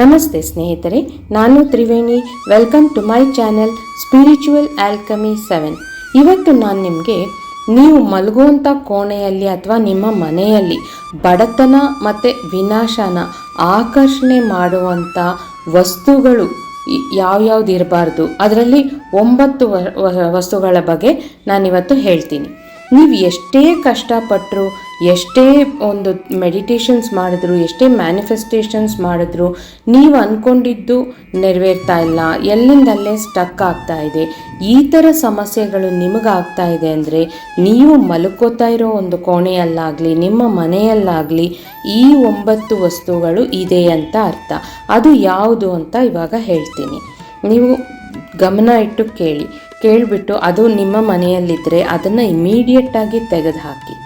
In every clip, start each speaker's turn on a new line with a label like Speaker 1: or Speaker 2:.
Speaker 1: ನಮಸ್ತೆ ಸ್ನೇಹಿತರೆ, ನಾನು Triveni. Welcome to my channel spiritual alchemy seven ಇವತ್ತು ನಾನು ನಿಮಗೆ ನೀವು ಮಲಗುವಂಥ ಕೋಣೆಯಲ್ಲಿ ಅಥವಾ ನಿಮ್ಮ ಮನೆಯಲ್ಲಿ ಬಡತನ ಮತ್ತು ವಿನಾಶನ ಆಕರ್ಷಣೆ ಮಾಡುವಂಥ ವಸ್ತುಗಳು ಯಾವ್ಯಾವ್ದು ಇರಬಾರ್ದು, ಅದರಲ್ಲಿ ಒಂಬತ್ತು ವಸ್ತುಗಳ ಬಗ್ಗೆ ನಾನಿವತ್ತು ಹೇಳ್ತೀನಿ. ನೀವು ಎಷ್ಟೇ ಕಷ್ಟಪಟ್ಟರು ಎಷ್ಟೇ ಒಂದು ಮೆಡಿಟೇಷನ್ಸ್ ಮಾಡಿದ್ರು, ಎಷ್ಟೇ ಮ್ಯಾನಿಫೆಸ್ಟೇಷನ್ಸ್ ಮಾಡಿದ್ರು, ನೀವು ಅಂದ್ಕೊಂಡಿದ್ದು ನೆರವೇರ್ತಾ ಇಲ್ಲ. ಎಲ್ಲಿಂದಲ್ಲೇ ಸ್ಟಕ್ ಆಗ್ತಾ ಇದೆ. ಈ ಥರ ಸಮಸ್ಯೆಗಳು ನಿಮಗಾಗ್ತಾ ಇದೆ ಅಂದರೆ, ನೀವು ಮಲ್ಕೋತಾ ಇರೋ ಒಂದು ಕೋಣೆಯಲ್ಲಾಗಲಿ, ನಿಮ್ಮ ಮನೆಯಲ್ಲಾಗಲಿ ಈ ಒಂಬತ್ತು ವಸ್ತುಗಳು ಇದೆ ಅಂತ ಅರ್ಥ. ಅದು ಯಾವುದು ಅಂತ ಇವಾಗ ಹೇಳ್ತೀನಿ. ನೀವು ಗಮನ ಇಟ್ಟು ಕೇಳಿ. ಕೇಳಿಬಿಟ್ಟು ಅದು ನಿಮ್ಮ ಮನೆಯಲ್ಲಿದ್ದರೆ ಅದನ್ನು ಇಮಿಡಿಯೇಟಾಗಿ ತೆಗೆದು ಹಾಕಿ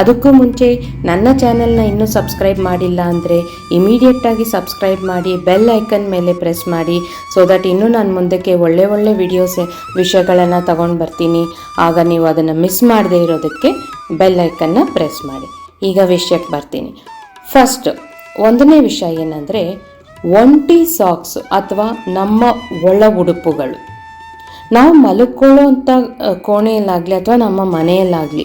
Speaker 1: ಅದಕ್ಕೂ ಮುಂಚೆ ನನ್ನ ಚಾನೆಲ್ನ ಇನ್ನೂ ಸಬ್ಸ್ಕ್ರೈಬ್ ಮಾಡಿಲ್ಲ ಅಂದರೆ ಇಮಿಡಿಯೇಟಾಗಿ ಸಬ್ಸ್ಕ್ರೈಬ್ ಮಾಡಿ, ಬೆಲ್ ಐಕನ್ ಮೇಲೆ ಪ್ರೆಸ್ ಮಾಡಿ ಸೊ ದಟ್ ಇನ್ನೂ ನಾನು ಮುಂದಕ್ಕೆ ಒಳ್ಳೆ ಒಳ್ಳೆ ವಿಡಿಯೋಸ್ ವಿಷಯಗಳನ್ನು ತಗೊಂಡು ಬರ್ತೀನಿ. ಆಗ ನೀವು ಅದನ್ನು ಮಿಸ್ ಮಾಡದೇ ಇರೋದಕ್ಕೆ ಬೆಲ್ ಐಕನ್ನ ಪ್ರೆಸ್ ಮಾಡಿ. ಈಗ ವಿಷಯಕ್ಕೆ ಬರ್ತೀನಿ. ಫಸ್ಟ್ ಒಂದನೇ ವಿಷಯ ಏನಂದರೆ, ಒಂಟಿ ಸಾಕ್ಸ್ ಅಥವಾ ನಮ್ಮ ಒಳ ಉಡುಪುಗಳು. ನಾವು ಮಲ್ಕೊಳ್ಳೋಂಥ ಕೋಣೆಯಲ್ಲಾಗಲಿ ಅಥವಾ ನಮ್ಮ ಮನೆಯಲ್ಲಾಗಲಿ,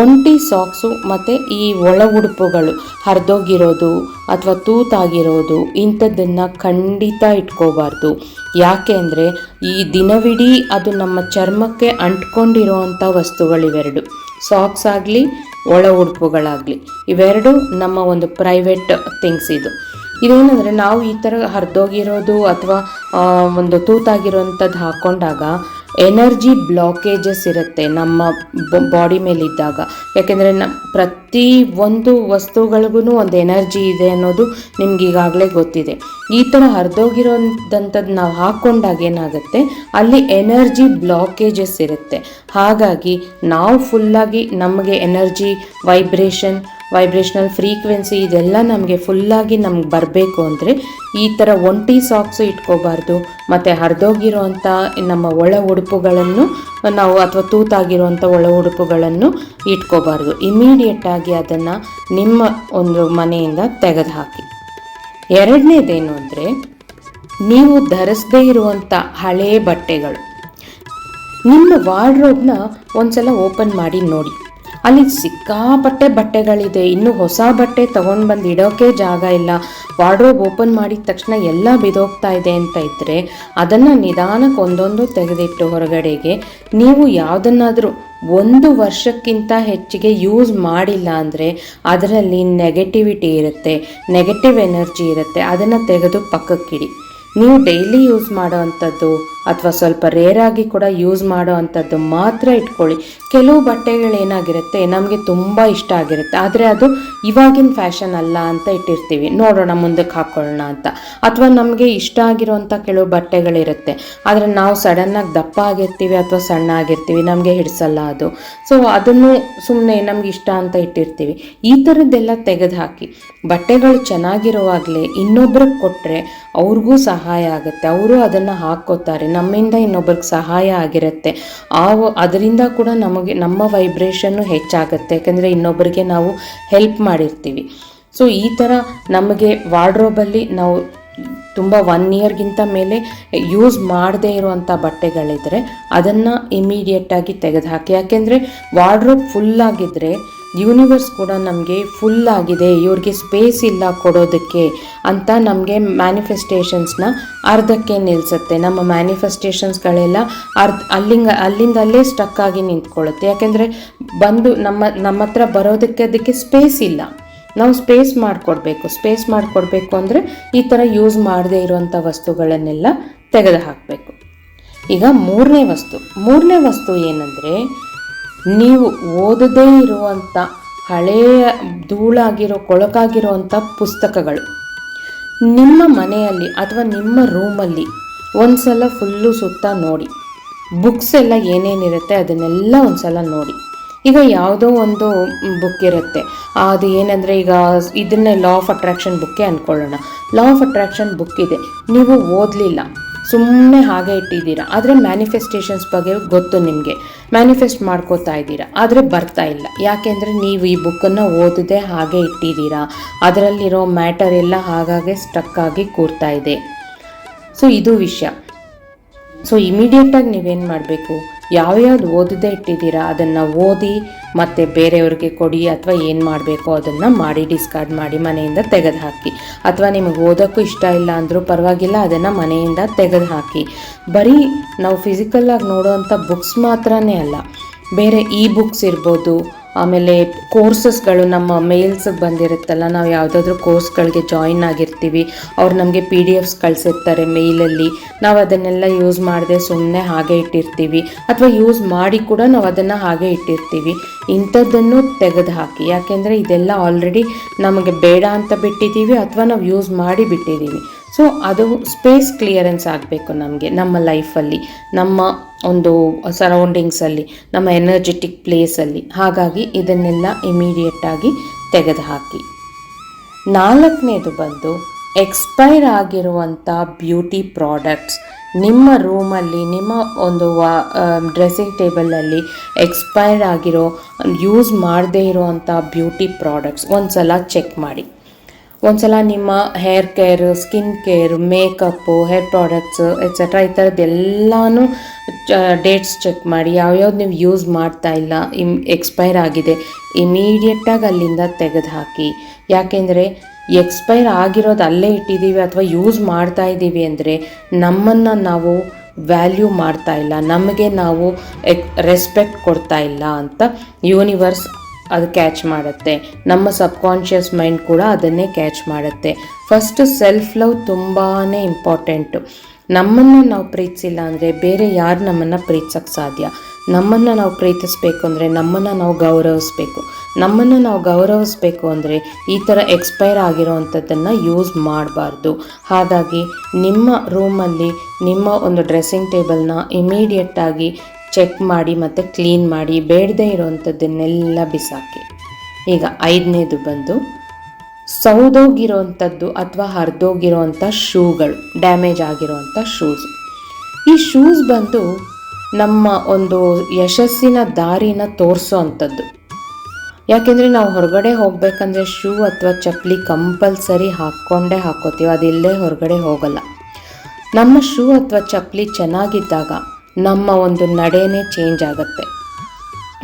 Speaker 1: ಒಂಟಿ ಸಾಕ್ಸು ಮತ್ತು ಈ ಒಳ ಉಡುಪುಗಳು ಹರಿದೋಗಿರೋದು ಅಥವಾ ತೂತಾಗಿರೋದು ಇಂಥದ್ದನ್ನು ಖಂಡಿತ ಇಟ್ಕೋಬಾರ್ದು. ಯಾಕೆ ಅಂದರೆ ಈ ದಿನವಿಡೀ ಅದು ನಮ್ಮ ಚರ್ಮಕ್ಕೆ ಅಂಟ್ಕೊಂಡಿರೋವಂಥ ವಸ್ತುಗಳಿವೆರಡು. ಸಾಕ್ಸ್ ಆಗಲಿ ಒಳ ಉಡುಪುಗಳಾಗಲಿ ಇವೆರಡು ನಮ್ಮ ಒಂದು ಪ್ರೈವೇಟ್ ಥಿಂಗ್ಸ್ ಇದು. ಇದೇನಂದರೆ ನಾವು ಈ ಥರ ಹರಿದೋಗಿರೋದು ಅಥವಾ ಒಂದು ತೂತಾಗಿರೋವಂಥದ್ದು ಹಾಕೊಂಡಾಗ ಎನರ್ಜಿ ಬ್ಲಾಕೇಜಸ್ ಇರುತ್ತೆ ನಮ್ಮ ಬಾಡಿ ಮೇಲಿದ್ದಾಗ. ಯಾಕೆಂದರೆ ನಮ್ಮ ಪ್ರತಿ ಒಂದು ವಸ್ತುಗಳಿಗೂ ಒಂದು ಎನರ್ಜಿ ಇದೆ ಅನ್ನೋದು ನಿಮ್ಗೆ ಈಗಾಗಲೇ ಗೊತ್ತಿದೆ. ಈ ಥರ ಹರಿದೋಗಿರೋದಂಥದ್ದು ನಾವು ಹಾಕ್ಕೊಂಡಾಗ ಏನಾಗುತ್ತೆ, ಅಲ್ಲಿ ಎನರ್ಜಿ ಬ್ಲಾಕೇಜಸ್ ಇರುತ್ತೆ. ಹಾಗಾಗಿ ನಾವು ಫುಲ್ಲಾಗಿ ನಮಗೆ ಎನರ್ಜಿ, ವೈಬ್ರೇಷನ್ ವೈಬ್ರೇಷನಲ್ ಫ್ರೀಕ್ವೆನ್ಸಿ ಇದೆಲ್ಲ ನಮಗೆ ಫುಲ್ಲಾಗಿ ನಮ್ಗೆ ಬರಬೇಕು ಅಂದರೆ ಈ ಥರ ಒಂಟಿ ಸಾಕ್ಸು ಇಟ್ಕೋಬಾರ್ದು. ಮತ್ತು ಹರಿದೋಗಿರೋವಂಥ ನಮ್ಮ ಒಳ ಉಡುಪುಗಳನ್ನು ನಾವು ಅಥವಾ ತೂತಾಗಿರುವಂಥ ಒಳ ಉಡುಪುಗಳನ್ನು ಇಟ್ಕೋಬಾರ್ದು. ಇಮಿಡಿಯೇಟಾಗಿ ಅದನ್ನು ನಿಮ್ಮ ಒಂದು ಮನೆಯಿಂದ ತೆಗೆದುಹಾಕಿ. ಎರಡನೇದೇನು ಅಂದರೆ ನೀವು ಧರಿಸದೇ ಇರುವಂಥ ಹಳೇ ಬಟ್ಟೆಗಳು. ನಿಮ್ಮ ವಾರ್ಡ್ರೋಬ್ನ ಒಂದ್ಸಲ ಓಪನ್ ಮಾಡಿ ನೋಡಿ. ಅಲ್ಲಿ ಸಿಕ್ಕಾಪಟ್ಟೆ ಬಟ್ಟೆಗಳಿದೆ. ಇನ್ನು ಹೊಸ ಬಟ್ಟೆ ತೊಗೊಂಡು ಬಂದು ಇಡೋಕೆ ಜಾಗ ಇಲ್ಲ. ವಾರ್ಡ್ರೋಬ್ ಓಪನ್ ಮಾಡಿದ ತಕ್ಷಣ ಎಲ್ಲ ಬಿದೋಗ್ತಾ ಇದೆ ಅಂತ ಇದ್ದರೆ ಅದನ್ನು ನಿಧಾನಕ್ಕೆ ಒಂದೊಂದು ತೆಗೆದಿಟ್ಟು ಹೊರಗಡೆಗೆ ನೀವು ಯಾವುದನ್ನಾದರೂ ಒಂದು ವರ್ಷಕ್ಕಿಂತ ಹೆಚ್ಚಿಗೆ ಯೂಸ್ ಮಾಡಿಲ್ಲ ಅಂದರೆ ಅದರಲ್ಲಿ ನೆಗೆಟಿವಿಟಿ ಇರುತ್ತೆ ನೆಗೆಟಿವ್ ಎನರ್ಜಿ ಇರುತ್ತೆ. ಅದನ್ನು ತೆಗೆದು ಪಕ್ಕಕ್ಕಿಡಿ. ನೀವು ಡೈಲಿ ಯೂಸ್ ಮಾಡೋ ಅಂಥದ್ದು ಅಥವಾ ಸ್ವಲ್ಪ ರೇರಾಗಿ ಕೂಡ ಯೂಸ್ ಮಾಡೋ ಅಂಥದ್ದು ಮಾತ್ರ ಇಟ್ಕೊಳ್ಳಿ. ಕೆಲವು ಬಟ್ಟೆಗಳು ಏನಾಗಿರುತ್ತೆ, ನಮಗೆ ತುಂಬ ಇಷ್ಟ ಆಗಿರುತ್ತೆ. ಆದರೆ ಅದು ಇವಾಗಿನ ಫ್ಯಾಷನ್ ಅಲ್ಲ ಅಂತ ಇಟ್ಟಿರ್ತೀವಿ. ನೋಡೋಣ ಮುಂದಕ್ಕೆ ಹಾಕ್ಕೊಳ್ಳೋಣ ಅಂತ. ಅಥವಾ ನಮಗೆ ಇಷ್ಟ ಆಗಿರೋಂಥ ಕೆಲವು ಬಟ್ಟೆಗಳಿರುತ್ತೆ. ಆದರೆ ನಾವು ಸಡನ್ನಾಗಿ ದಪ್ಪ ಆಗಿರ್ತೀವಿ ಅಥವಾ ಸಣ್ಣ ಆಗಿರ್ತೀವಿ, ನಮಗೆ ಹಿಡಿಸಲ್ಲ ಅದು. ಸೊ ಅದನ್ನು ಸುಮ್ಮನೆ ನಮ್ಗೆ ಇಷ್ಟ ಅಂತ ಇಟ್ಟಿರ್ತೀವಿ. ಈ ಥರದ್ದೆಲ್ಲ ತೆಗೆದು ಹಾಕಿ ಬಟ್ಟೆಗಳು ಚೆನ್ನಾಗಿರುವಾಗಲೇ ಇನ್ನೊಬ್ರಿಗೆ ಕೊಟ್ಟರೆ ಅವ್ರಿಗೂ ಸಹಾಯ ಆಗುತ್ತೆ. ಅವರು ಅದನ್ನು ಹಾಕ್ಕೋತಾರೆ. ನಮ್ಮಿಂದ ಇನ್ನೊಬ್ರಿಗೆ ಸಹಾಯ ಆಗಿರುತ್ತೆ. ಆ ಅದರಿಂದ ಕೂಡ ನಮಗೆ ನಮ್ಮ ವೈಬ್ರೇಷನ್ನು ಹೆಚ್ಚಾಗುತ್ತೆ. ಯಾಕಂದರೆ ಇನ್ನೊಬ್ಬರಿಗೆ ನಾವು ಹೆಲ್ಪ್ ಮಾಡಿರ್ತೀವಿ. ಸೊ ಈ ಥರ ನಮಗೆ ವಾರ್ಡ್ರೋಬಲ್ಲಿ ನಾವು ತುಂಬ ಒನ್ ಇಯರ್ಗಿಂತ ಮೇಲೆ ಯೂಸ್ ಮಾಡದೇ ಇರುವಂಥ ಬಟ್ಟೆಗಳಿದ್ರೆ ಅದನ್ನು ಇಮಿಡಿಯೇಟಾಗಿ ತೆಗೆದುಹಾಕಿ. ಯಾಕೆಂದರೆ ವಾರ್ಡ್ರೋಬ್ ಫುಲ್ಲಾಗಿದ್ದರೆ ಯೂನಿವರ್ಸ್ ಕೂಡ ನಮಗೆ ಫುಲ್ ಆಗಿದೆ. ಇವ್ರಿಗೆ ಸ್ಪೇಸ್ ಇಲ್ಲ ಕೊಡೋದಕ್ಕೆ ಅಂತ ನಮಗೆ ಮ್ಯಾನಿಫೆಸ್ಟೇಷನ್ಸ್ನ ಅರ್ಧಕ್ಕೆ ನಿಲ್ಲಿಸುತ್ತೆ ನಮ್ಮ ಮ್ಯಾನಿಫೆಸ್ಟೇಷನ್ಸ್ಗಳೆಲ್ಲ ಅರ್ಧ ಅಲ್ಲಿಂದ ಅಲ್ಲಿಂದಲ್ಲೇ ಸ್ಟಕ್ ಆಗಿ ನಿಂತ್ಕೊಳ್ಳುತ್ತೆ. ಯಾಕೆಂದರೆ ಬಂದು ನಮ್ಮ ನಮ್ಮ ಹತ್ರ ಬರೋದಕ್ಕೆ ಅದಕ್ಕೆ ಸ್ಪೇಸ್ ಇಲ್ಲ. ನಾವು ಸ್ಪೇಸ್ ಮಾಡಿಕೊಡ್ಬೇಕು. ಸ್ಪೇಸ್ ಮಾಡಿಕೊಡ್ಬೇಕು ಅಂದರೆ ಈ ಥರ ಯೂಸ್ ಮಾಡದೇ ಇರುವಂಥ ವಸ್ತುಗಳನ್ನೆಲ್ಲ ತೆಗೆದು ಹಾಕಬೇಕು ಈಗ ಮೂರನೇ ವಸ್ತು. ಮೂರನೇ ವಸ್ತು ಏನಂದರೆ ನೀವು ಓದದೇ ಇರುವಂಥ ಹಳೆಯ ಧೂಳಾಗಿರೋ ಕೊಳಕಾಗಿರುವಂಥ ಪುಸ್ತಕಗಳು. ನಿಮ್ಮ ಮನೆಯಲ್ಲಿ ಅಥವಾ ನಿಮ್ಮ ರೂಮಲ್ಲಿ ಒಂದ್ಸಲ ಫುಲ್ಲು ಸುತ್ತ ನೋಡಿ. ಬುಕ್ಸ್ ಎಲ್ಲ ಏನೇನಿರುತ್ತೆ ಅದನ್ನೆಲ್ಲ ಒಂದ್ಸಲ ನೋಡಿ. ಈಗ ಯಾವುದೋ ಒಂದು ಬುಕ್ ಇರುತ್ತೆ. ಅದು ಏನಂದರೆ ಈಗ ಇದನ್ನೇ ಲಾ ಆಫ್ ಅಟ್ರಾಕ್ಷನ್ ಬುಕ್ಕೇ ಅಂದ್ಕೊಳ್ಳೋಣ ಲಾ ಆಫ್ ಅಟ್ರಾಕ್ಷನ್ ಬುಕ್ ಇದೆ. ನೀವು ಓದಲಿಲ್ಲ. ಸುಮ್ಮನೆ ಹಾಗೆ ಇಟ್ಟಿದ್ದೀರಾ? ಆದರೆ ಮ್ಯಾನಿಫೆಸ್ಟೇಷನ್ಸ್ ಬಗ್ಗೆ ಗೊತ್ತು ನಿಮಗೆ. ಮ್ಯಾನಿಫೆಸ್ಟ್ ಮಾಡ್ಕೋತಾ ಇದ್ದೀರಾ. ಆದರೆ ಬರ್ತಾ ಇಲ್ಲ. ಯಾಕೆಂದರೆ ನೀವು ಈ ಬುಕ್ಕನ್ನು ಓದದೆ ಹಾಗೆ ಇಟ್ಟಿದ್ದೀರಾ. ಅದರಲ್ಲಿರೋ ಮ್ಯಾಟರ್ ಎಲ್ಲ ಹಾಗಾಗಿ ಸ್ಟಕ್ ಆಗಿ ಕೂರ್ತಾ ಇದೆ. ಸೊ ಇದು ವಿಷಯ. ಸೊ ಇಮಿಡಿಯೇಟಾಗಿ ನೀವೇನು ಮಾಡಬೇಕು? ಯಾವ್ಯಾವ್ದು ಓದಿದೆ ಇಟ್ಟಿದ್ದೀರಾ? ಅದನ್ನು ಓದಿ ಮತ್ತು ಬೇರೆಯವ್ರಿಗೆ ಕೊಡಿ ಅಥವಾ ಏನು ಮಾಡಬೇಕು ಅದನ್ನು ಮಾಡಿ ಡಿಸ್ಕಾರ್ಡ್ ಮಾಡಿ ಮನೆಯಿಂದ ತೆಗೆದು ಹಾಕಿ ಅಥವಾ ನಿಮಗೆ ಓದೋಕ್ಕೂ ಇಷ್ಟ ಇಲ್ಲ ಅಂದರೂ ಪರವಾಗಿಲ್ಲ, ಅದನ್ನು ಮನೆಯಿಂದ ತೆಗೆದು ಹಾಕಿ ಬರೀ ನಾವು ಫಿಸಿಕಲ್ಲಾಗಿ ನೋಡೋವಂಥ ಬುಕ್ಸ್ ಮಾತ್ರನೇ ಅಲ್ಲ, ಬೇರೆ ಇ ಬುಕ್ಸ್ ಇರ್ಬೋದು ಆಮೇಲೆ ಕೋರ್ಸಸ್ಗಳು ನಮ್ಮ ಮೇಲ್ಸಿಗೆ ಬಂದಿರುತ್ತಲ್ಲ, ನಾವು ಯಾವುದಾದ್ರೂ ಕೋರ್ಸ್ಗಳಿಗೆ ಜಾಯಿನ್ ಆಗಿರ್ತೀವಿ, ಅವ್ರು ನಮಗೆ ಪಿ ಡಿ ಎಫ್ಸ್ ಕಳಿಸಿರ್ತಾರೆ ಮೇಲಲ್ಲಿ ನಾವು ಅದನ್ನೆಲ್ಲ ಯೂಸ್ ಮಾಡದೆ ಸುಮ್ಮನೆ ಹಾಗೆ ಇಟ್ಟಿರ್ತೀವಿ. ಅಥವಾ ಯೂಸ್ ಮಾಡಿ ಕೂಡ ನಾವು ಅದನ್ನು ಹಾಗೆ ಇಟ್ಟಿರ್ತೀವಿ. ಇಂಥದ್ದನ್ನು ತೆಗೆದು ಹಾಕಿ. ಯಾಕೆಂದರೆ ಇದೆಲ್ಲ ಆಲ್ರೆಡಿ ನಮಗೆ ಬೇಡ ಅಂತ ಬಿಟ್ಟಿದ್ದೀವಿ ಅಥವಾ ನಾವು ಯೂಸ್ ಮಾಡಿ ಬಿಟ್ಟಿದ್ದೀವಿ ಸೊ ಅದು ಸ್ಪೇಸ್ ಕ್ಲಿಯರೆನ್ಸ್ ಆಗಬೇಕು ನಮಗೆ, ನಮ್ಮ ಲೈಫಲ್ಲಿ ನಮ್ಮ ಒಂದು ಸರೌಂಡಿಂಗ್ಸಲ್ಲಿ ನಮ್ಮ ಎನರ್ಜೆಟಿಕ್ ಪ್ಲೇಸಲ್ಲಿ ಹಾಗಾಗಿ ಇದನ್ನೆಲ್ಲ ಇಮಿಡಿಯೇಟಾಗಿ ತೆಗೆದುಹಾಕಿ. ನಾಲ್ಕನೇದು ಬಂದು ಎಕ್ಸ್ಪೈರ್ ಆಗಿರುವಂಥ ಬ್ಯೂಟಿ ಪ್ರಾಡಕ್ಟ್ಸ್ ನಿಮ್ಮ ರೂಮಲ್ಲಿ ನಿಮ್ಮ ಒಂದು ವಾ ಡ್ರೆಸ್ಸಿಂಗ್ ಟೇಬಲಲ್ಲಿ ಎಕ್ಸ್ಪೈರ್ ಆಗಿರೋ ಯೂಸ್ ಮಾಡದೇ ಇರೋವಂಥ ಬ್ಯೂಟಿ ಪ್ರಾಡಕ್ಟ್ಸ್ ಒಂದು ಸಲ ಚೆಕ್ ಮಾಡಿ. ಒಂದ್ಸಲ ನಿಮ್ಮ hair care skin care makeup hair products etcetera ಈ ಥರದ್ದೆಲ್ಲನೂ ಡೇಟ್ಸ್ ಚೆಕ್ ಮಾಡಿ. ಯಾವ್ಯಾವ್ದು ನೀವು ಯೂಸ್ ಮಾಡ್ತಾ ಇಲ್ಲ, ಇಮ್ ಎಕ್ಸ್ಪೈರ್ ಆಗಿದೆ ಇಮಿಡಿಯೇಟಾಗಿ ಅಲ್ಲಿಂದ ತೆಗೆದು ಹಾಕಿ. ಯಾಕೆಂದರೆ ಎಕ್ಸ್ಪೈರ್ ಆಗಿರೋದು ಅಲ್ಲೇ ಇಟ್ಟಿದ್ದೀವಿ ಅಥವಾ ಯೂಸ್ ಮಾಡ್ತಾ ಇದ್ದೀವಿ ಅಂದರೆ, ನಮ್ಮನ್ನು ನಾವು ವ್ಯಾಲ್ಯೂ ಮಾಡ್ತಾ ಇಲ್ಲ. ನಮಗೆ ನಾವು ರೆಸ್ಪೆಕ್ಟ್ ಕೊಡ್ತಾ ಇಲ್ಲ ಅಂತ ಯೂನಿವರ್ಸ್ ಅದು ಕ್ಯಾಚ್ ಮಾಡುತ್ತೆ. ನಮ್ಮ ಸಬ್ಕಾನ್ಷಿಯಸ್ ಮೈಂಡ್ ಕೂಡ ಅದನ್ನೇ ಕ್ಯಾಚ್ ಮಾಡುತ್ತೆ. ಫಸ್ಟ್ ಸೆಲ್ಫ್ ಲವ್ ತುಂಬಾ ಇಂಪಾರ್ಟೆಂಟು ನಮ್ಮನ್ನು ನಾವು ಪ್ರೀತಿಸಿಲ್ಲ ಅಂದರೆ ಬೇರೆ ಯಾರು ನಮ್ಮನ್ನು ಪ್ರೀತಿಸೋಕ್ಕೆ ಸಾಧ್ಯ? ನಮ್ಮನ್ನು ನಾವು ಪ್ರೀತಿಸ್ಬೇಕು ಅಂದರೆ ನಮ್ಮನ್ನು ನಾವು ಗೌರವಿಸ್ಬೇಕು. ನಮ್ಮನ್ನು ನಾವು ಗೌರವಿಸ್ಬೇಕು ಅಂದರೆ ಈ ಥರ ಎಕ್ಸ್ಪೈರ್ ಆಗಿರೋವಂಥದ್ದನ್ನು ಯೂಸ್ ಮಾಡಬಾರ್ದು. ಹಾಗಾಗಿ ನಿಮ್ಮ ರೂಮಲ್ಲಿ ನಿಮ್ಮ ಒಂದು ಡ್ರೆಸ್ಸಿಂಗ್ ಟೇಬಲ್ನ ಇಮಿಡಿಯೇಟಾಗಿ ಚೆಕ್ ಮಾಡಿ ಮತ್ತು ಕ್ಲೀನ್ ಮಾಡಿ ಬೇಡದೇ ಇರೋವಂಥದ್ದನ್ನೆಲ್ಲ ಬಿಸಾಕಿ. ಈಗ ಐದನೇದು ಬಂದು, ಸೌದೋಗಿರೋವಂಥದ್ದು ಅಥವಾ ಹರಿದೋಗಿರೋವಂಥ ಶೂಗಳು ಡ್ಯಾಮೇಜ್ ಆಗಿರೋವಂಥ ಶೂಸ್ ಈ ಶೂಸ್ ಬಂದು ನಮ್ಮ ಒಂದು ಯಶಸ್ಸಿನ ದಾರಿನ ತೋರಿಸೋ ಅಂಥದ್ದು ಯಾಕೆಂದರೆ ನಾವು ಹೊರಗಡೆ ಹೋಗಬೇಕಂದ್ರೆ ಶೂ ಅಥವಾ ಚಪ್ಪಲಿ ಕಂಪಲ್ಸರಿ ಹಾಕ್ಕೊಂಡೇ ಹಾಕ್ಕೋತೀವಿ ಅದಿಲ್ಲದೆ ಹೊರಗಡೆ ಹೋಗಲ್ಲ. ನಮ್ಮ ಶೂ ಅಥವಾ ಚಪ್ಪಲಿ ಚೆನ್ನಾಗಿದ್ದಾಗ ನಮ್ಮ ಒಂದು ನಡೆಯೇ ಚೇಂಜ್ ಆಗುತ್ತೆ.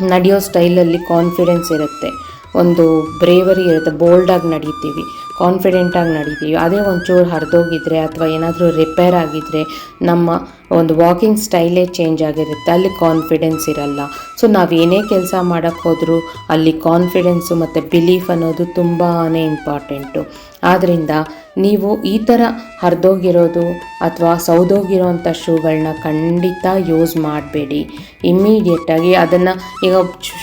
Speaker 1: ನಡೆಯೋ ಸ್ಟೈಲಲ್ಲಿ ಕಾನ್ಫಿಡೆನ್ಸ್ ಇರುತ್ತೆ. ಒಂದು ಬ್ರೇವರಿ ಇರುತ್ತೆ. ಬೋಲ್ಡಾಗಿ ನಡೀತೀವಿ. ಕಾನ್ಫಿಡೆಂಟಾಗಿ ನಡೀತೀವಿ. ಅದೇ ಒಂಚೂರು ಹರಿದೋಗಿದ್ರೆ ಅಥವಾ ಏನಾದರೂ ರಿಪೇರ್ ಆಗಿದ್ದರೆ ನಮ್ಮ ಒಂದು ವಾಕಿಂಗ್ ಸ್ಟೈಲೇ ಚೇಂಜ್ ಆಗಿರುತ್ತೆ. ಅಲ್ಲಿ ಕಾನ್ಫಿಡೆನ್ಸ್ ಇರಲ್ಲ. ಸೊ ಏನೇ ಕೆಲಸ ಮಾಡೋಕ್ಕೆ ಹೋದರೂ ಅಲ್ಲಿ ಕಾನ್ಫಿಡೆನ್ಸು ಮತ್ತು ಬಿಲೀಫ್ ಅನ್ನೋದು ತುಂಬಾ ಇಂಪಾರ್ಟೆಂಟು ಆದ್ದರಿಂದ ನೀವು ಈ ಥರ ಹರಿದೋಗಿರೋದು ಅಥವಾ ಸೌದೋಗಿರೋವಂಥ ಶೂಗಳನ್ನ ಖಂಡಿತ ಯೂಸ್ ಮಾಡಬೇಡಿ. ಇಮ್ಮಿಡಿಯೇಟಾಗಿ ಅದನ್ನು ಈಗ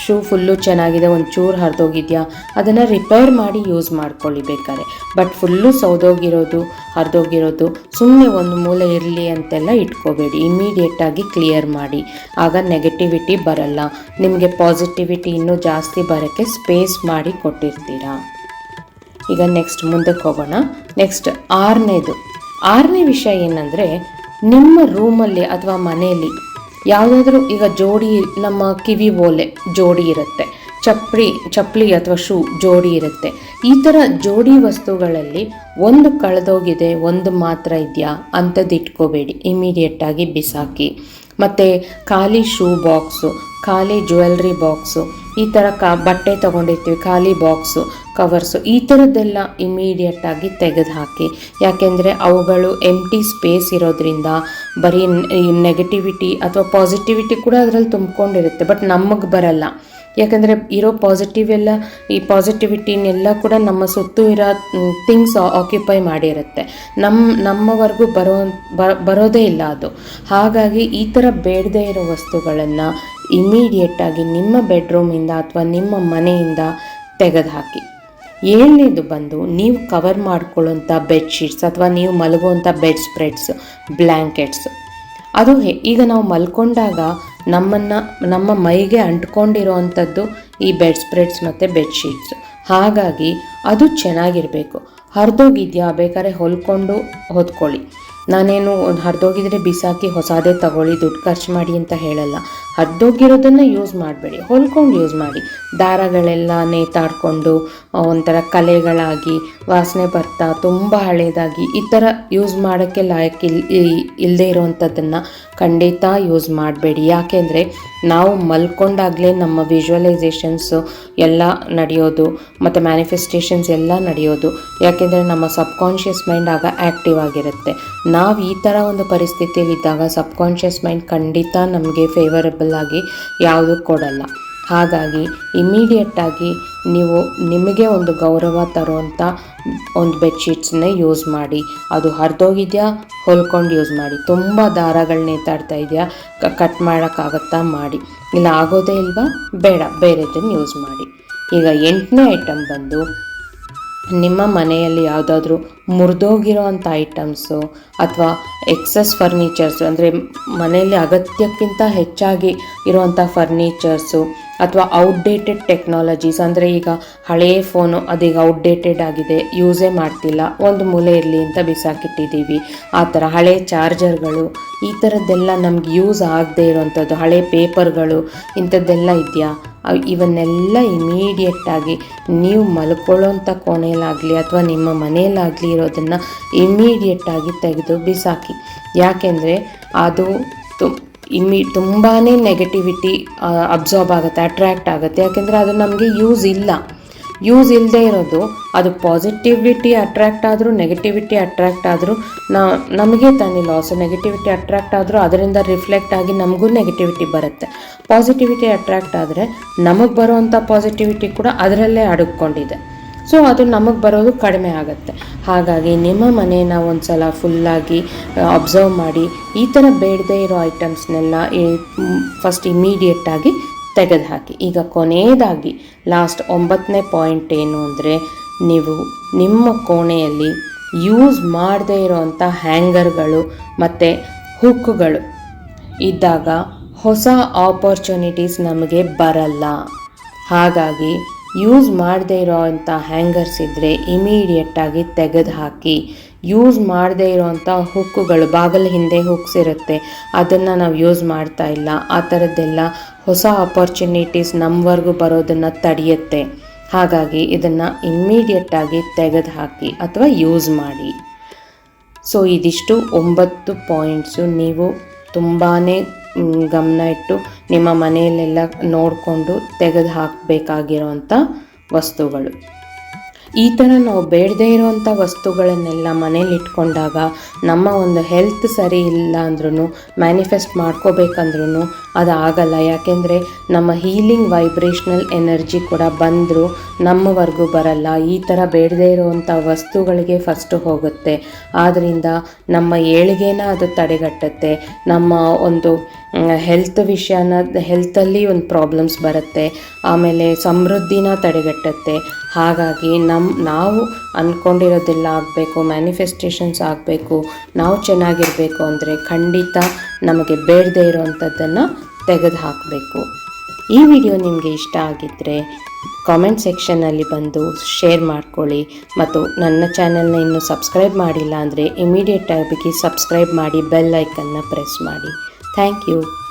Speaker 1: ಶೂ ಫುಲ್ಲು ಚೆನ್ನಾಗಿದೆ ಒಂದು ಚೂರು ಹರಿದೋಗಿದೆಯಾ, ಅದನ್ನು ರಿಪೇರ್ ಮಾಡಿ ಯೂಸ್ ಮಾಡ್ಕೊಳ್ಳಿ ಬೇಕಾದ್ರೆ. ಬಟ್ ಫುಲ್ಲು ಸೌದೋಗಿರೋದು, ಹರಿದೋಗಿರೋದು ಸುಮ್ಮನೆ ಒಂದು ಮೂಲೆ ಇರಲಿ ಅಂತೆಲ್ಲ ಇಟ್ಕೋಬೇಡಿ ಇಮ್ಮಿಡಿಯೇಟಾಗಿ ಕ್ಲಿಯರ್ ಮಾಡಿ. ಆಗ ನೆಗೆಟಿವಿಟಿ ಬರಲ್ಲ. ನಿಮಗೆ ಪಾಸಿಟಿವಿಟಿ ಇನ್ನೂ ಜಾಸ್ತಿ ಬರೋಕ್ಕೆ ಸ್ಪೇಸ್ ಮಾಡಿ ಕೊಟ್ಟಿರ್ತೀರಾ? ಈಗ ನೆಕ್ಸ್ಟ್ ಮುಂದಕ್ಕೆ ಹೋಗೋಣ. ನೆಕ್ಸ್ಟ್ ಆರನೇದು. ಆರನೇ ವಿಷಯ ಏನಂದರೆ, ನಿಮ್ಮ ರೂಮಲ್ಲಿ ಅಥವಾ ಮನೆಯಲ್ಲಿ ಯಾವುದಾದ್ರೂ ಈಗ ಜೋಡಿ, ನಮ್ಮ ಕಿವಿ ಓಲೆ ಜೋಡಿ ಇರುತ್ತೆ. ಚಪ್ಪಲಿ ಚಪ್ಪಲಿ ಅಥವಾ ಶೂ, ಜೋಡಿ ಇರುತ್ತೆ. ಈ ಥರ ಜೋಡಿ ವಸ್ತುಗಳಲ್ಲಿ ಒಂದು ಕಳೆದೋಗಿದೆ, ಒಂದು ಮಾತ್ರ ಇದೆಯಾ ಅಂಥದ್ದು ಇಟ್ಕೋಬೇಡಿ. ಇಮಿಡಿಯೇಟಾಗಿ ಬಿಸಾಕಿ. ಮತ್ತು ಖಾಲಿ ಶೂ ಬಾಕ್ಸು, ಖಾಲಿ ಜ್ಯುವೆಲ್ರಿ ಬಾಕ್ಸು, ಈ ಥರ ಕ, ಬಟ್ಟೆ ತೊಗೊಂಡಿರ್ತೀವಿ, ಖಾಲಿ ಬಾಕ್ಸು, ಕವರ್ಸು, ಈ ಥರದ್ದೆಲ್ಲ ಇಮಿಡಿಯೇಟಾಗಿ ತೆಗೆದುಹಾಕಿ. ಯಾಕೆಂದರೆ ಅವುಗಳು ಎಂಟಿ ಸ್ಪೇಸ್ ಇರೋದ್ರಿಂದ ಬರೀ ನೆಗೆಟಿವಿಟಿ ಅಥವಾ ಪಾಸಿಟಿವಿಟಿ ಕೂಡ ಅದರಲ್ಲಿ ತುಂಬಿಕೊಂಡಿರುತ್ತೆ ಬಟ್ ನಮಗೆ ಬರಲ್ಲ. ಯಾಕಂದರೆ ಇರೋ ಪಾಸಿಟಿವ್ ಎಲ್ಲ, ಈ ಪಾಸಿಟಿವಿಟಿನೆಲ್ಲ ಕೂಡ ನಮ್ಮ ಸುತ್ತು ಇರೋ ಥಿಂಗ್ಸ್ ಆಕ್ಯುಪೈ ಮಾಡಿರುತ್ತೆ. ನಮ್ಮ ನಮ್ಮವರೆಗೂ ಬರೋ ಬರೋದೇ ಇಲ್ಲ ಅದು. ಹಾಗಾಗಿ ಈ ಥರ ಬೇಡದೇ ಇರೋ ವಸ್ತುಗಳನ್ನು ಇಮಿಡಿಯೇಟಾಗಿ ನಿಮ್ಮ ಬೆಡ್ರೂಮಿಂದ ಅಥವಾ ನಿಮ್ಮ ಮನೆಯಿಂದ ತೆಗೆದುಹಾಕಿ. ಏಳನೇದು ಬಂದು ನೀವು ಕವರ್ ಮಾಡ್ಕೊಳ್ಳೋಂಥ ಬೆಡ್ಶೀಟ್ಸ್ ಅಥವಾ ನೀವು ಮಲಗುವಂಥ ಬೆಡ್ ಸ್ಪ್ರೆಡ್ಸ್ ಬ್ಲ್ಯಾಂಕೆಟ್ಸ್ ಅದು ಈಗ ನಾವು ಮಲ್ಕೊಂಡಾಗ ನಮ್ಮನ್ನು, ನಮ್ಮ ಮೈಗೆ ಅಂಟ್ಕೊಂಡಿರೋವಂಥದ್ದು ಈ ಬೆಡ್ ಸ್ಪ್ರೆಡ್ಸ್ ಮತ್ತು ಬೆಡ್ಶೀಟ್ಸ್ ಹಾಗಾಗಿ ಅದು ಚೆನ್ನಾಗಿರಬೇಕು. ಹರಿದೋಗಿದೆಯಾ ಬೇಕಾದ್ರೆ ಹೊಲ್ಕೊಂಡು ಹೊದ್ಕೊಳ್ಳಿ ನಾನೇನು ಹರಿದೋಗಿದ್ರೆ ಬಿಸಾಕಿ ಹೊಸದೇ ತಗೊಳ್ಳಿ, ದುಡ್ಡು ಖರ್ಚು ಮಾಡಿ ಅಂತ ಹೇಳಲ್ಲ. ಹರಿದೋಗಿರೋದನ್ನು ಯೂಸ್ ಮಾಡಬೇಡಿ. ಹೊಲ್ಕೊಂಡು ಯೂಸ್ ಮಾಡಿ. ದಾರಗಳೆಲ್ಲ ನೇತಾಡಿಕೊಂಡು ಒಂಥರ ಕಲೆಗಳಾಗಿ ವಾಸನೆ ಬರ್ತಾ ತುಂಬ ಹಳೇದಾಗಿ ಈ ಥರ ಯೂಸ್ ಮಾಡೋಕ್ಕೆ ಲಾಯಕ್ ಇಲ್ ಇಲ್ಲದೆ ಇರೋವಂಥದ್ದನ್ನು ಖಂಡಿತ ಯೂಸ್ ಮಾಡಬೇಡಿ. ಯಾಕೆಂದರೆ ನಾವು ಮಲ್ಕೊಂಡಾಗಲೇ ನಮ್ಮ ವಿಜುವಲೈಸೇಷನ್ಸು ಎಲ್ಲ ನಡೆಯೋದು, ಮತ್ತು ಮ್ಯಾನಿಫೆಸ್ಟೇಷನ್ಸ್ ಎಲ್ಲ ನಡೆಯೋದು. ಯಾಕೆಂದರೆ ನಮ್ಮ ಸಬ್ಕಾನ್ಷಿಯಸ್ ಮೈಂಡ್ ಆಗ ಆ್ಯಕ್ಟಿವ್ ಆಗಿರುತ್ತೆ. ನಾವು ಈ ಥರ ಒಂದು ಪರಿಸ್ಥಿತಿಯಲ್ಲಿದ್ದಾಗ ಸಬ್ಕಾನ್ಷಿಯಸ್ ಮೈಂಡ್ ಖಂಡಿತ ನಮಗೆ ಫೇವರಬಲ್ ಆಗಿ ಯಾವುದೂ ಕೊಡಲ್ಲ. ಹಾಗಾಗಿ ಇಮಿಡಿಯೇಟಾಗಿ ನೀವು ನಿಮಗೆ ಒಂದು ಗೌರವ ತರುವಂಥ ಒಂದು ಬೆಡ್ಶೀಟ್ಸನ್ನೇ ಯೂಸ್ ಮಾಡಿ. ಅದು ಹರಿದೋಗಿದೆಯಾ? ಹೊಲ್ಕೊಂಡು ಯೂಸ್ ಮಾಡಿ. ತುಂಬ ದಾರಗಳನ್ನ ನೇತಾಡ್ತಾ ಇದೆಯಾ? ಕಟ್ ಮಾಡೋಕ್ಕಾಗತ್ತಾ? ಮಾಡಿ. ಇಲ್ಲ, ಆಗೋದೇ ಇಲ್ವಾ? ಬೇಡ ಬೇರೆದನ್ನು ಯೂಸ್ ಮಾಡಿ. ಈಗ ಎಂಟನೇ ಐಟಮ್ ಬಂದು ನಿಮ್ಮ ಮನೆಯಲ್ಲಿ ಯಾವುದಾದ್ರೂ ಮುರಿದೋಗಿರೋ ಅಂಥ ಐಟಮ್ಸು ಅಥವಾ ಎಕ್ಸಸ್ ಫರ್ನಿಚರ್ಸು ಅಂದರೆ ಮನೆಯಲ್ಲಿ ಅಗತ್ಯಕ್ಕಿಂತ ಹೆಚ್ಚಾಗಿ ಇರುವಂಥ ಫರ್ನಿಚರ್ಸು ಅಥವಾ ಔಟ್ಡೇಟೆಡ್ ಟೆಕ್ನಾಲಜೀಸ್ ಅಂದರೆ ಈಗ ಹಳೆಯ ಫೋನು ಅದೀಗ ಔಟ್ಡೇಟೆಡ್ ಆಗಿದೆ ಯೂಸೇ ಮಾಡ್ತಿಲ್ಲ, ಒಂದು ಮೂಲೆ ಇರಲಿ ಅಂತ ಬಿಸಾಕಿಟ್ಟಿದ್ದೀವಿ. ಆ ಥರ ಹಳೆ ಚಾರ್ಜರ್ಗಳು ಈ ಥರದ್ದೆಲ್ಲ ನಮ್ಗೆ ಯೂಸ್ ಆಗದೆ ಇರೋವಂಥದ್ದು ಹಳೆ ಪೇಪರ್ಗಳು ಇಂಥದ್ದೆಲ್ಲ ಇದೆಯಾ? ಇವನ್ನೆಲ್ಲ ಇಮಿಡಿಯೇಟಾಗಿ ನೀವು ಮಲ್ಕೊಳ್ಳೋಂಥ ಕೋಣೆಯಲ್ಲಾಗಲಿ ಅಥವಾ ನಿಮ್ಮ ಮನೆಯಲ್ಲಾಗಲಿ ಇರೋದನ್ನು ಇಮಿಡಿಯೇಟಾಗಿ ತೆಗೆದು ಬಿಸಾಕಿ. ಯಾಕೆಂದರೆ ಅದು ತು ಇಮ್ಮಿ ತುಂಬಾ ನೆಗೆಟಿವಿಟಿ ಅಬ್ಸಾರ್ಬ್ ಆಗುತ್ತೆ ಅಟ್ರ್ಯಾಕ್ಟ್ ಆಗುತ್ತೆ. ಯಾಕೆಂದರೆ ಅದು ನಮಗೆ ಯೂಸ್ ಇಲ್ಲ. ಯೂಸ್ ಇಲ್ಲದೆ ಇರೋದು, ಅದು ಪಾಸಿಟಿವಿಟಿ ಅಟ್ರ್ಯಾಕ್ಟ್ ಆದರೂ ನೆಗೆಟಿವಿಟಿ ಅಟ್ರ್ಯಾಕ್ಟ್ ಆದರೂ ನಮಗೆ ತಾನೇ ಲಾಸ್ ನೆಗೆಟಿವಿಟಿ ಅಟ್ರ್ಯಾಕ್ಟ್ ಆದರೂ, ಅದರಿಂದ ರಿಫ್ಲೆಕ್ಟ್ ಆಗಿ ನಮಗೂ ನೆಗೆಟಿವಿಟಿ ಬರುತ್ತೆ. ಪಾಸಿಟಿವಿಟಿ ಅಟ್ರ್ಯಾಕ್ಟ್ ಆದರೆ, ನಮಗೆ ಬರುವಂಥ ಪಾಸಿಟಿವಿಟಿ ಕೂಡ ಅದರಲ್ಲೇ ಅಡಗ್ಕೊಂಡಿದೆ. ಸೊ ಅದು ನಮಗೆ ಬರೋದು ಕಡಿಮೆ ಆಗುತ್ತೆ. ಹಾಗಾಗಿ ನಿಮ್ಮ ಮನೇನ ಒಂದು ಸಲ ಫುಲ್ಲಾಗಿ ಅಬ್ಸರ್ವ್ ಮಾಡಿ, ಈ ಥರ ಬೇಡದೇ ಇರೋ ಐಟಮ್ಸ್ನೆಲ್ಲ ಫಸ್ಟ್ ಇಮಿಡಿಯೇಟಾಗಿ ತೆಗೆದುಹಾಕಿ. ಈಗ ಕೊನೆಯದಾಗಿ ಲಾಸ್ಟ್ ಒಂಬತ್ತನೇ ಪಾಯಿಂಟ್ ಏನು ಅಂದರೆ, ನೀವು ನಿಮ್ಮ ಕೋಣೆಯಲ್ಲಿ ಯೂಸ್ ಮಾಡದೇ ಇರೋವಂಥ ಹ್ಯಾಂಗರ್ಗಳು ಮತ್ತು ಹುಕ್ಗಳು ಇದ್ದಾಗ ಹೊಸ ಆಪರ್ಚುನಿಟೀಸ್ ನಮಗೆ ಬರಲ್ಲ. ಹಾಗಾಗಿ ಯೂಸ್ ಮಾಡದೇ ಇರೋವಂಥ ಹ್ಯಾಂಗರ್ಸ್ ಇದ್ದರೆ ಇಮಿಡಿಯೇಟಾಗಿ ತೆಗೆದು ಹಾಕಿ. ಯೂಸ್ ಮಾಡದೇ ಇರೋವಂಥ ಹುಕ್ಕುಗಳು ಬಾಗಲ ಹಿಂದೆ ಹುಕ್ಸ್ ಇರುತ್ತೆ ಅದನ್ನು ನಾವು ಯೂಸ್ ಮಾಡ್ತಾ ಇಲ್ಲ. ಆ ಥರದ್ದೆಲ್ಲ ಹೊಸ ಆಪರ್ಚುನಿಟೀಸ್ ನಮ್ಮವರೆಗೂ ಬರೋದನ್ನು ತಡೆಯುತ್ತೆ. ಹಾಗಾಗಿ ಇದನ್ನು ಇಮ್ಮಿಡಿಯೇಟಾಗಿ ತೆಗೆದು ಹಾಕಿ ಅಥವಾ ಯೂಸ್ ಮಾಡಿ. ಸೊ ಇದಿಷ್ಟು ಒಂಬತ್ತು ಪಾಯಿಂಟ್ಸು. ನೀವು ತುಂಬಾ ಗಮನ ಇಟ್ಟು ನಿಮ್ಮ ಮನೆಯಲ್ಲೆಲ್ಲ ನೋಡಿಕೊಂಡು ತೆಗೆದು ಹಾಕಬೇಕಾಗಿರೋವಂಥ ವಸ್ತುಗಳು. ಈ ಥರ ನಾವು ಬೇಡದೇ ಇರುವಂಥ ವಸ್ತುಗಳನ್ನೆಲ್ಲ ಮನೇಲಿ ಇಟ್ಕೊಂಡಾಗ ನಮ್ಮ ಒಂದು ಹೆಲ್ತ್ ಸರಿ ಇಲ್ಲ ಅಂದ್ರೂ ಮ್ಯಾನಿಫೆಸ್ಟ್ ಮಾಡ್ಕೋಬೇಕಂದ್ರೂ ಅದು ಆಗಲ್ಲ ಯಾಕೆಂದರೆ ನಮ್ಮ ಹೀಲಿಂಗ್ ವೈಬ್ರೇಷ್ನಲ್ ಎನರ್ಜಿ ಕೂಡ ಬಂದರೂ ನಮ್ಮವರೆಗೂ ಬರಲ್ಲ. ಈ ಥರ ಬೇಡದೇ ಇರುವಂಥ ವಸ್ತುಗಳಿಗೆ ಫಸ್ಟು ಹೋಗುತ್ತೆ. ಆದ್ದರಿಂದ ನಮ್ಮ ಏಳಿಗೆನ ಅದು ತಡೆಗಟ್ಟುತ್ತೆ. ನಮ್ಮ ಒಂದು ಹೆಲ್ತ್ ವಿಷಯನ ಹೆಲ್ತಲ್ಲಿ ಒಂದು ಪ್ರಾಬ್ಲಮ್ಸ್ ಬರುತ್ತೆ. ಆಮೇಲೆ ಸಮೃದ್ಧಿನ ತಡೆಗಟ್ಟುತ್ತೆ. ಹಾಗಾಗಿ ನಮ್ಮ ನಾವು ಅಂದ್ಕೊಂಡಿರೋದೆಲ್ಲ ಆಗಬೇಕು ಮ್ಯಾನಿಫೆಸ್ಟೇಷನ್ಸ್ ಆಗಬೇಕು, ನಾವು ಚೆನ್ನಾಗಿರಬೇಕು ಅಂದರೆ ಖಂಡಿತ ನಮಗೆ ಬೇಡದೆ ಇರೋವಂಥದ್ದನ್ನು ತೆಗೆದು ಹಾಕಬೇಕು ಈ ವಿಡಿಯೋ ನಿಮಗೆ ಇಷ್ಟ ಆಗಿದ್ದರೆ ಕಾಮೆಂಟ್ ಸೆಕ್ಷನಲ್ಲಿ ಬಂದು ಶೇರ್ ಮಾಡ್ಕೊಳ್ಳಿ ಮತ್ತು ನನ್ನ ಚಾನಲ್ನ ಇನ್ನೂ ಸಬ್ಸ್ಕ್ರೈಬ್ ಮಾಡಿಲ್ಲ ಅಂದರೆ ಇಮಿಡಿಯೇಟಾಗಿ ಸಬ್ಸ್ಕ್ರೈಬ್ ಮಾಡಿ ಬೆಲ್ ಐಕನ್ನ ಪ್ರೆಸ್ ಮಾಡಿ. Thank you